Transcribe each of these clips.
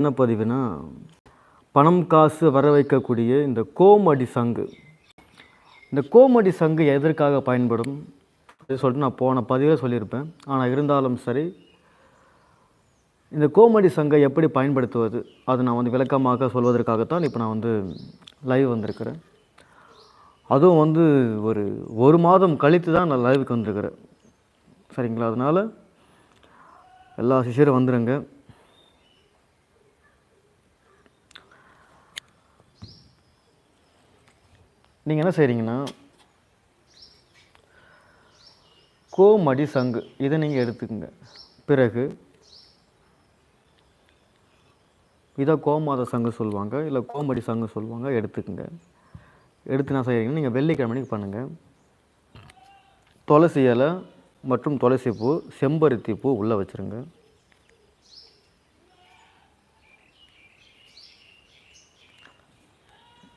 என்ன பதிவுனா பணம் காசு வர வைக்கக்கூடிய இந்த கோமடி சங்கு. இந்த கோமடி சங்கு எதற்காக பயன்படும்? சொல்லிட்டு நான் போன பதிவில் சொல்லியிருப்பேன். ஆனால் இருந்தாலும் சரி இந்த கோமடி சங்கை எப்படி பயன்படுத்துவது? அது நான் வந்து விளக்கமாக சொல்வதற்காகத்தான் இப்போ நான் வந்து லைவ் வந்திருக்கிறேன். அதுவும் வந்து ஒரு ஒரு மாதம் கழித்து தான் நான் லைவுக்கு வந்திருக்கிறேன். சரிங்களா? அதனால் எல்லா சிஷியரும் வந்துடுங்க நீங்கள் என்ன செய்கிறீங்கன்னா கோமடி சங்கு இதை நீங்கள் எடுத்துக்கோங்க. பிறகு இதை கோமாத சங்கு சொல்லுவாங்க இல்லை கோமடி சங்கு சொல்லுவாங்க எடுத்துக்கோங்க. எடுத்து என்ன செய்கிறீங்க நீங்கள் வெள்ளிக்கிழமைக்கு பண்ணுங்கள் துளசி இலை மற்றும் துளசி பூ செம்பருத்தி பூ உள்ளே வச்சுருங்க.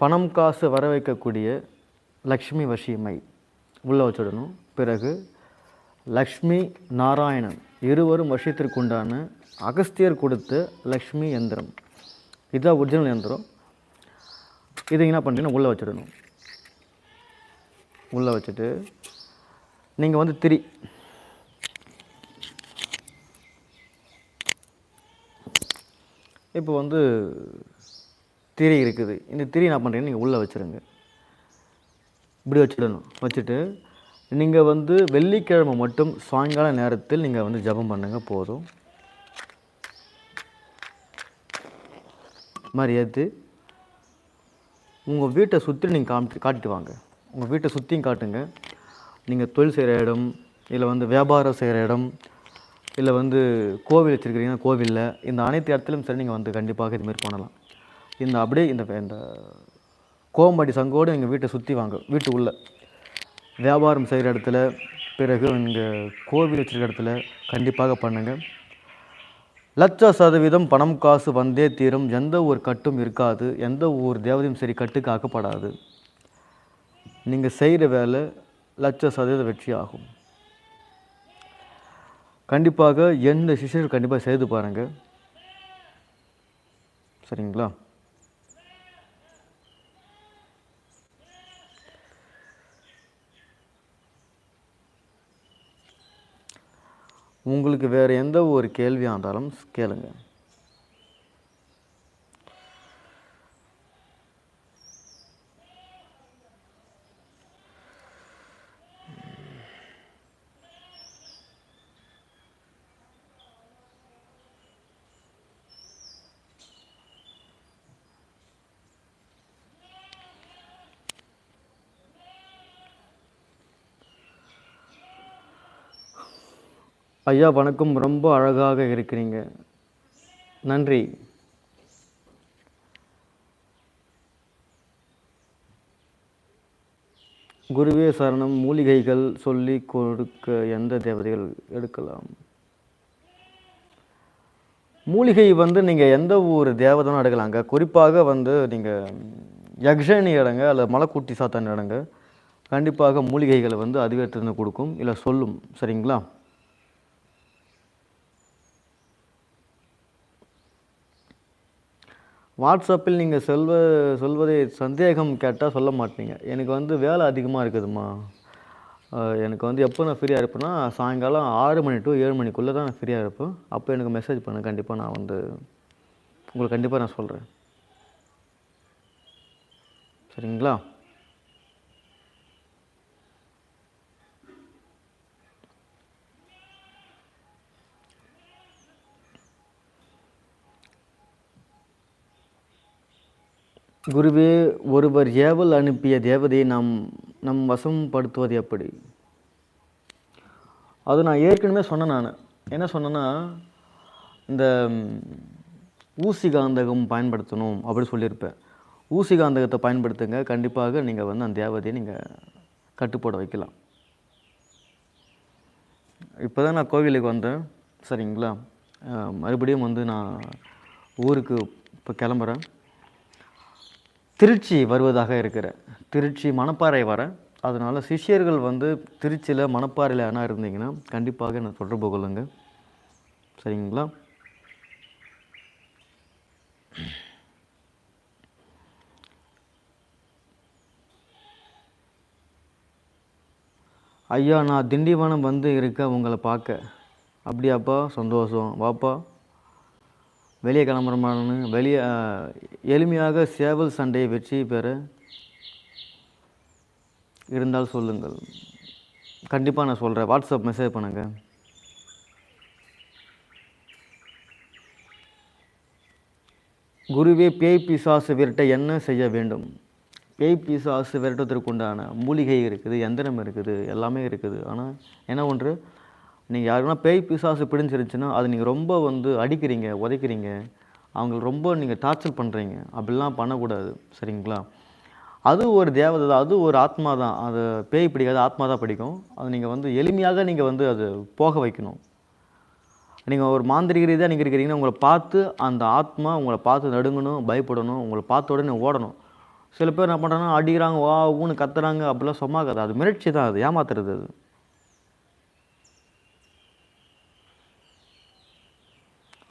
பணம் காசு வர வைக்கக்கூடிய லக்ஷ்மி வசியமை உள்ளே வச்சிடணும். பிறகு லக்ஷ்மி நாராயணன் இருவரும் வருஷத்திற்குண்டான அகஸ்தியர் கொடுத்த லக்ஷ்மி எந்திரம். இதுதான் ஒரிஜினல் எந்திரம். இதை என்ன பண்ணுறீங்கன்னா உள்ளே வச்சிடணும். உள்ளே வச்சுட்டு நீங்கள் வந்து திரி. இப்போ வந்து திரி இருக்குது. இந்த திரி என்ன பண்ணுறீங்க நீங்கள் உள்ளே வச்சுருங்க. இப்படி வச்சிடணும். வச்சுட்டு நீங்கள் வந்து வெள்ளிக்கிழமை மட்டும் சாயங்கால நேரத்தில் நீங்கள் வந்து ஜெபம் பண்ணுங்கள் போதும். மாதிரி ஏற்று உங்கள் வீட்டை சுற்றி நீங்கள் காமிட்டு காட்டிட்டு வாங்க. உங்கள் வீட்டை சுற்றியும் காட்டுங்க. நீங்கள் தொழில் செய்கிற இடம் இல்லை வந்து வியாபாரம் செய்கிற இடம் இல்லை வந்து கோவில் வச்சுருக்கிறீங்கன்னா கோவிலில் இந்த அனைத்து இடத்துலையும் சரி நீங்கள் வந்து கண்டிப்பாக இதுமாரி பண்ணலாம். இந்த அப்படியே இந்த இந்த கோம்படி சங்கோடு எங்கள் வீட்டை சுற்றி வாங்க வீட்டு வியாபாரம் செய்கிற இடத்துல பிறகு இங்கே கோவில் வச்சுருக்க இடத்துல கண்டிப்பாக பண்ணுங்கள் லட்ச சதவீதம் பணம் காசு வந்தே தீரும். எந்த ஒரு கட்டும் இருக்காது. எந்த ஒரு தேவதையும் சரி கட்டுக்கு ஆக்கப்படாது. நீங்கள் செய்கிற வேலை லட்ச சதவீத வெற்றி ஆகும் கண்டிப்பாக எந்த சிஷியர் கண்டிப்பாக செய்து பாருங்கள் சரிங்களா? உங்களுக்கு வேறு எந்த ஒரு கேள்வியாக இருந்தாலும் கேளுங்கள் ஐயா வணக்கம். ரொம்ப அழகாக இருக்கிறீங்க. நன்றி. குருவே சரணம். மூலிகைகள் சொல்லி கொடுக்க எந்த தேவதைகள் எடுக்கலாம்? மூலிகை வந்து நீங்கள் எந்த ஒரு தேவதனும் எடுக்கலாங்க. குறிப்பாக வந்து நீங்கள் யக்ஷனி இடங்க அல்லது மலைக்குட்டி சாத்தான் இடங்க கண்டிப்பாக மூலிகைகளை வந்து அதிகரித்து கொடுக்கும். இல்லை சொல்லும். சரிங்களா? வாட்ஸ்அப்பில் நீங்கள் சொல்வ சொல்வதை சந்தேகம் கேட்டால் சொல்ல மாட்டீங்க. எனக்கு வந்து வேலை அதிகமாக இருக்குதும்மா. எனக்கு வந்து எப்போ நான் ஃப்ரீயாக இருப்பேன்னா சாயங்காலம் ஆறு மணி டு ஏழு மணிக்குள்ளே தான் நான் ஃப்ரீயாக இருப்பேன். அப்போ எனக்கு மெசேஜ் பண்ணு. கண்டிப்பாக நான் வந்து உங்களுக்கு கண்டிப்பாக நான் சொல்கிறேன் சரிங்களா? குருவே ஒருவர் ஏவல் அனுப்பிய தேவதையை நாம் நம் வசம்படுத்துவது எப்படி? அது நான் ஏற்கனவே சொன்னேன் நான். என்ன சொன்னேன்னா இந்த ஊசி காந்தகம் பயன்படுத்தணும் அப்படின்னு சொல்லியிருப்பேன். ஊசி காந்தகத்தை பயன்படுத்துங்க. கண்டிப்பாக நீங்கள் வந்து அந்த தேவதையை நீங்கள் கட்டுப்போட வைக்கலாம். இப்போ தான் நான் கோவிலுக்கு வந்தேன். சரிங்களா? மறுபடியும் வந்து நான் ஊருக்கு இப்போ கிளம்புறேன். திருச்சி வருவதாக இருக்கிற திருச்சி மணப்பாறை வர அதனால் சிஷியர்கள் வந்து திருச்சியில் மணப்பாறையில் என்ன இருந்தீங்கன்னா கண்டிப்பாக என்னை தொடர்பு கொள்ளுங்கள் சரிங்களா? ஐயா நான் திண்டிவனம் வந்து இருக்க உங்களை பார்க்க. அப்படியாப்பா? சந்தோஷம். வாப்பா? வெளியே கிளம்புறமானு வெளியே எளிமையாக சேவல் சண்டையை வெற்றி பெற இருந்தால் சொல்லுங்கள். கண்டிப்பாக நான் சொல்கிறேன் வாட்ஸ்அப் மெசேஜ் பண்ணுங்கள் குருவே பேய் பிசாசு விரட்ட என்ன செய்ய வேண்டும்? பேய் பிசாசு விரட்டுவதற்கு மூலிகை இருக்குது எந்திரம் இருக்குது எல்லாமே இருக்குது. ஆனால் என்ன ஒன்று? நீங்கள் யாருக்குன்னா பேய் பிசாசு பிடிஞ்சிருந்துச்சுன்னா அது நீங்கள் ரொம்ப வந்து அடிக்கிறீங்க உதைக்கிறீங்க. அவங்கள ரொம்ப நீங்கள் டார்ச்சர் பண்ணுறீங்க அப்படிலாம் பண்ணக்கூடாது. சரிங்களா? அது ஒரு தேவதை தான் அது ஒரு ஆத்மா தான் அது பேய் பிடிக்காது ஆத்மா தான் பிடிக்கும். அது நீங்கள் வந்து எளிமையாக நீங்கள் வந்து அது போக வைக்கணும். நீங்கள் ஒரு மாந்திரிக ரீதியாக நீங்கள் இருக்கிறீங்கன்னா உங்களை பார்த்து அந்த ஆத்மா உங்களை பார்த்து நடுங்கணும் பயப்படணும். உங்களை பார்த்த உடனே ஓடணும். சில பேர் என்ன பண்ணுறாங்கன்னா அடிக்கிறாங்க வா ஊன்னு கத்துறாங்க. அப்படிலாம் சும்மா அது மிரட்சி தான். அது ஏமாத்துறது அது.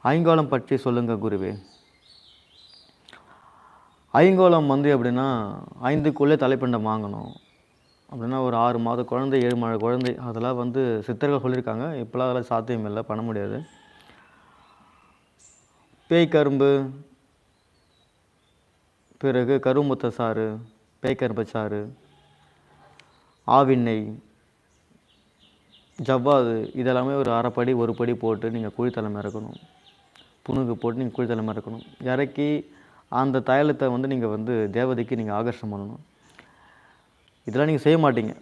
ஐங்கோலம் பற்றி சொல்லுங்கள் குருவே. ஐங்கோலம் வந்து எப்படின்னா ஐந்துக்குள்ளே தலைப்பண்டம் வாங்கணும். அப்படின்னா ஒரு ஆறு மாத குழந்தை ஏழு மாத குழந்தை அதெல்லாம் வந்து சித்தர்கள் சொல்லியிருக்காங்க. இப்போலாம் அதெல்லாம் சாத்தியம் இல்லை பண்ண முடியாது. பேய் கரும்பு பிறகு கருமுத்த சாறு பேய்கரும்பு சாறு ஆவிண்ணெய் ஜவ்வாது இதெல்லாமே ஒரு அரைப்படி ஒரு படி போட்டு நீங்கள் குழித்தலைமை இருக்கணும் புணுகு போட்டு நீங்கள் குளித்தலமாக இருக்கணும். இறக்கி அந்த தைலத்தை வந்து நீங்கள் வந்து தேவதைக்கு நீங்கள் ஆகர்ஷம் பண்ணணும். இதெல்லாம் நீங்கள் செய்ய மாட்டீங்க.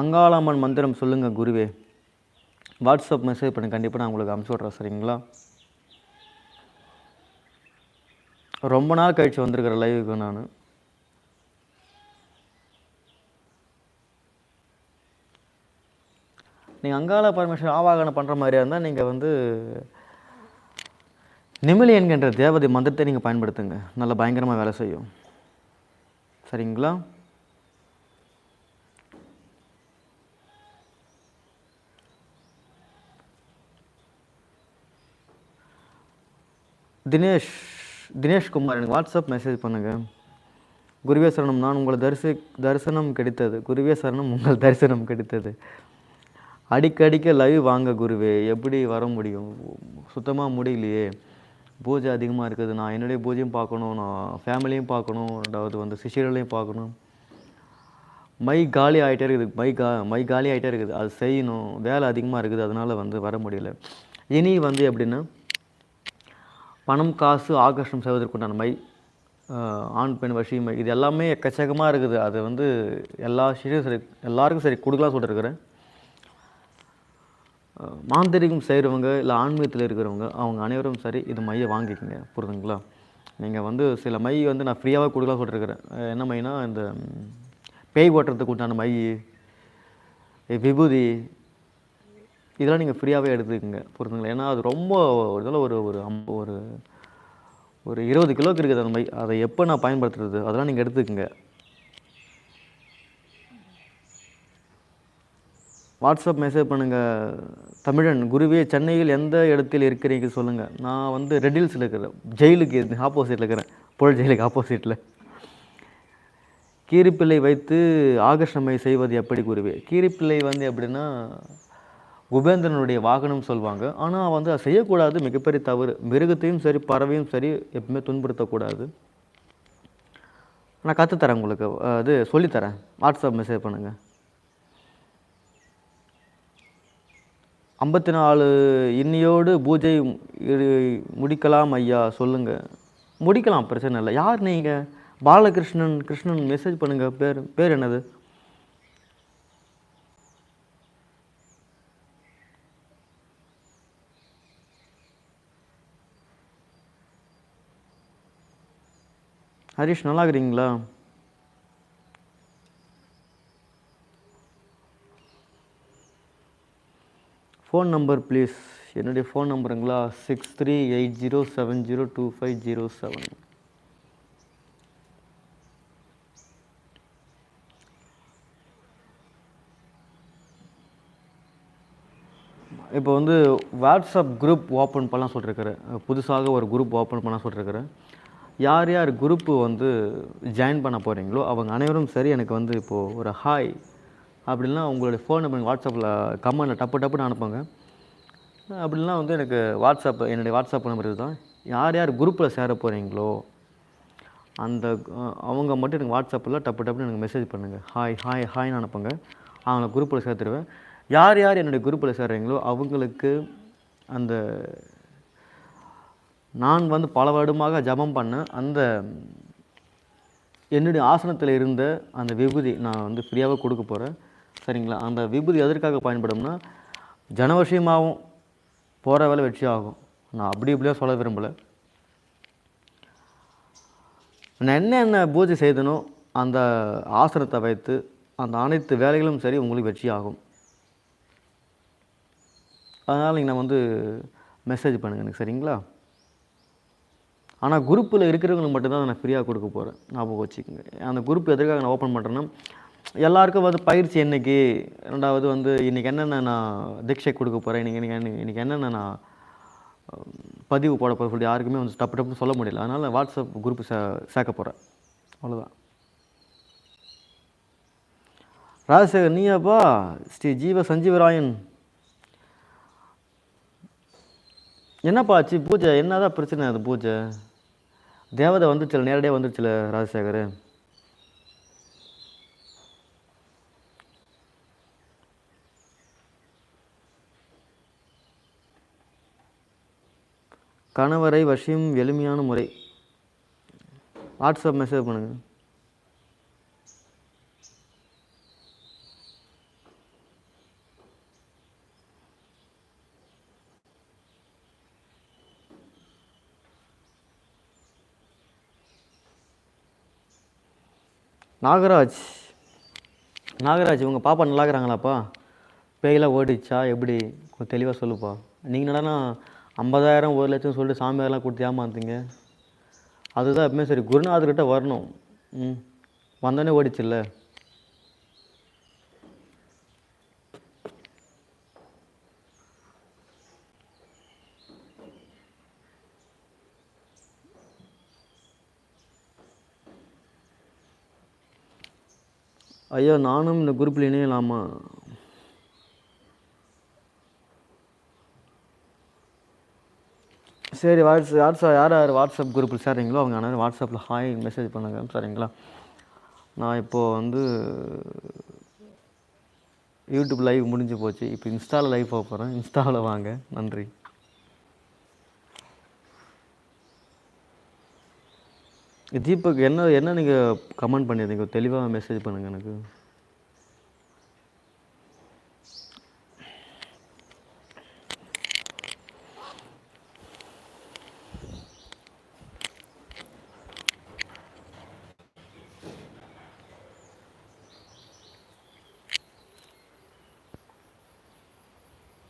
அங்காளம்மன் மந்திரம் சொல்லுங்கள் குருவே. வாட்ஸ்அப் மெசேஜ் பண்ணி கண்டிப்பாக நான் உங்களுக்கு அனுப்பிச்சி விட்றேன் சரிங்களா? ரொம்ப நாள் கழிச்சு வந்திருக்கிற லைவுக்கு நான். நீங்கள் அங்காள பரமேஸ்வரர் ஆவாகனம் பண்ணுற மாதிரியா இருந்தால் நீங்கள் வந்து நிமிலி என்கின்ற தேவதை மந்திரத்தை நீங்கள் பயன்படுத்துங்க. நல்லா பயங்கரமாக வேலை செய்யும். சரிங்களா? தினேஷ் தினேஷ்குமார் எனக்கு வாட்ஸ்அப் மெசேஜ் பண்ணுங்கள் குருவே சரணம் நான் உங்களை தரிசி தரிசனம் கிடைத்தது. குருவே சரணம் உங்கள் தரிசனம் கிடைத்தது. அடிக்கடிக்க லைவ் வாங்க குருவே எப்படி வர முடியும்? சுத்தமாக முடியலையே. பூஜை அதிகமாக இருக்குது. நான் என்னுடைய பூஜையும் பார்க்கணும் நான் ஃபேமிலியும் பார்க்கணும் ரெண்டாவது வந்து சிஷியர்களையும் பார்க்கணும். மை காலி ஆகிட்டே இருக்குது. மை கா மை காலி ஆகிட்டே இருக்குது. அது செய்யணும். வேலை அதிகமாக இருக்குது. அதனால் வந்து வர முடியல. இனி வந்து எப்படின்னா பணம் காசு ஆகர்ஷம் செய்வதற்குண்டான மை ஆண் பெண் வசிமை இது எல்லாமே எக்கச்சக்கமாக இருக்குது. அது வந்து எல்லா விஷயம் சரி எல்லாருக்கும் சரி கொடுக்கலாம் சொல்லிருக்கிறேன் மாந்திரிகம் செய்கிறவங்க இல்லை ஆன்மீகத்தில் இருக்கிறவங்க அவங்க அனைவரும் சரி இது மையை வாங்கிக்கோங்க. புரிதுங்களா? நீங்கள் வந்து சில மை வந்து நான் ஃப்ரீயாகவே கொடுக்கலாம் சொல்லிருக்கிறேன் என்ன மைனா இந்த பேய் ஓட்டுறதுக்கு உண்டான மை விபூதி இதெல்லாம் நீங்கள் ஃப்ரீயாகவே எடுத்துக்கோங்க. புரிதுங்களா? ஏன்னா அது ரொம்ப ஒரு இதில் ஒரு ஒரு அம் ஒரு ஒரு இருபது கிலோக்கு இருக்குது அந்த மை. அதை எப்போ நான் பயன்படுத்துறது? அதெல்லாம் நீங்கள் எடுத்துக்கோங்க. வாட்ஸ்அப் மெசேஜ் பண்ணுங்கள் தமிழன் குருவே சென்னையில் எந்த இடத்தில் இருக்கிறீங்க சொல்லுங்கள் நான் வந்து ரெடில்ஸில் இருக்கிறேன். ஜெயிலுக்கு ஆப்போசிட்டில் இருக்கிறேன். புழல் ஜெயிலுக்கு ஆப்போசிட்டில் கீரிப்பிள்ளை வைத்து ஆகர்ஷமை செய்வது எப்படி குருவே? கீரிப்பிள்ளை வந்து எப்படின்னா உபேந்திரனுடைய வாகனம் சொல்லுவாங்க ஆனால் வந்து அதை செய்யக்கூடாது. மிகப்பெரிய தவறு. மிருகத்தையும் சரி பறவையும் சரி எப்பவுமே துன்புறுத்தக்கூடாது. நான் கற்றுத்தரேன் உங்களுக்கு. அது சொல்லித்தரேன். வாட்ஸ்அப் மெசேஜ் பண்ணுங்கள் ஐம்பத்தி நாலு இன்னியோடு பூஜை முடிக்கலாம் ஐயா சொல்லுங்கள் முடிக்கலாம் பிரச்சனை இல்லை. யார் நீங்கள் பாலகிருஷ்ணன் கிருஷ்ணன் மெசேஜ் பண்ணுங்கள் பேர் பேர் என்னது? ஹரிஷ் நல்லா இருக்கிறீங்களா? ஃபோன் நம்பர் ப்ளீஸ் என்னுடைய ஃபோன் நம்பருங்களா six three eight zero seven zero two five zero seven இப்போ வந்து வாட்ஸ்அப் குரூப் ஓப்பன் பண்ணலாம் சொல்லிருக்கிறேன் புதுசாக ஒரு குரூப் ஓப்பன் பண்ண சொல்லிருக்கிறேன் யார் யார் குரூப்பு வந்து ஜாயின் பண்ண போகிறீங்களோ அவங்க அனைவரும் சரி எனக்கு வந்து இப்போது ஒரு ஹாய் அப்படின்னா உங்களுடைய ஃபோன் நம்பர் வாட்ஸ்அப்பில் கமெண்டில் டப்பு டப்புன்னு அனுப்புங்க. அப்படிலாம் வந்து எனக்கு வாட்ஸ்அப் என்னுடைய வாட்ஸ்அப் நம்பர் இதுதான். யார் யார் குரூப்பில் சேர போகிறீங்களோ அந்த அவங்க மட்டும் எனக்கு வாட்ஸ்அப்பில் டப்பு டப்புன்னு எனக்கு மெசேஜ் பண்ணுங்கள் ஹாய் ஹாய் ஹாய்னு அனுப்புங்க. அவங்கள குரூப்பில் சேர்த்துருவேன். யார் யார் என்னுடைய குரூப்பில் சேர்றீங்களோ அவங்களுக்கு அந்த நான் வந்து பல வருடமாக ஜெபம் பண்ண அந்த என்னுடைய ஆசனத்தில் இருந்த அந்த விபூதி நான் வந்து ஃப்ரீயாகவே கொடுக்க போகிறேன் சரிங்களா? அந்த விபூதி எதற்காக பயன்படும்னா ஜனவசியமாகவும் போகிற வேலை வெற்றி ஆகும். நான் அப்படி இப்படியே சொல்ல விரும்பலை. நான் என்ன என்ன பூஜை செய்தனோ அந்த ஆசனத்தை வைத்து அந்த அனைத்து வேலைகளும் சரி உங்களுக்கு வெற்றி ஆகும். அதனால் நீங்கள் நான் வந்து மெசேஜ் பண்ணுங்க எனக்கு சரிங்களா? ஆனால் குரூப்பில் இருக்கிறவங்களுக்கு மட்டும்தான் நான் ஃப்ரீயாக கொடுக்க போகிறேன் ஞாபகம் வச்சுக்கோங்க. அந்த குரூப் எதற்காக நான் ஓப்பன் பண்ணுறேன்னா எல்லாருக்கும் வந்து பயிற்சி என்னைக்கு? ரெண்டாவது வந்து இன்றைக்கி என்னென்ன நான் தீட்சை கொடுக்க போகிறேன் இன்றைக்கி இன்றைக்கி இன்றைக்கி என்னென்ன நான் பதிவு போட போகிற சொல்லி யாருக்குமே வந்து டப்பு டப்புன்னு சொல்ல முடியல. அதனால் வாட்ஸ்அப் குரூப் சே சேர்க்க போகிறேன் அவ்வளோதான் ராஜசேகர் நீயாப்பா ஸ்ரீ ஜீவ சஞ்சீவராயன். என்னப்பா ஆச்சு? பூஜை என்னதான் பிரச்சனை அது பூஜை? தேவதை வந்துச்சுல நேரடியாக வந்துருச்சுல ராஜசேகர்? கணவரை வசியம் எளிமையான முறை. வாட்ஸ்அப் மெசேஜ் பண்ணுங்க. நாகராஜ். நாகராஜ் உங்கள் பாப்பா நல்லா இருக்கிறாங்களாப்பா பேயெல்லாம் ஓடிச்சா எப்படி? கொஞ்சம் தெளிவாக சொல்லுப்பா. நீங்கள் என்னடானா ஐம்பதாயிரம் ஒரு லட்சம் சொல்லிட்டு சாமியாரெலாம் கொடுத்து ஏமாந்தீங்க அதுதான் எப்பவுமே சரி. குருநாதர்கிட்ட வரணும். ம். வந்தோடனே ஓடிச்சுல்ல. ஐயா நானும் இந்த குரூப்பில் இணையலாமா? சரி வாட்ஸ் வாட்ஸ்அப் யார் யார் வாட்ஸ்அப் குரூப்பில் சேர்றீங்களோ அவங்க அனைவரும் வாட்ஸ்அப்பில் ஹாய் மெசேஜ் பண்ணுங்க சரிங்களா நான் இப்போது வந்து யூடியூப் லைவ் முடிஞ்சு போச்சு. இப்போ இன்ஸ்டாவில் லைவ் போக போகிறேன் இன்ஸ்டாவில் வாங்க. நன்றி. தீபக் என்ன என்ன நீங்கள் கமெண்ட் பண்ணியிருந்தீங்க? தெளிவாக மெசேஜ் பண்ணுங்கள் எனக்கு.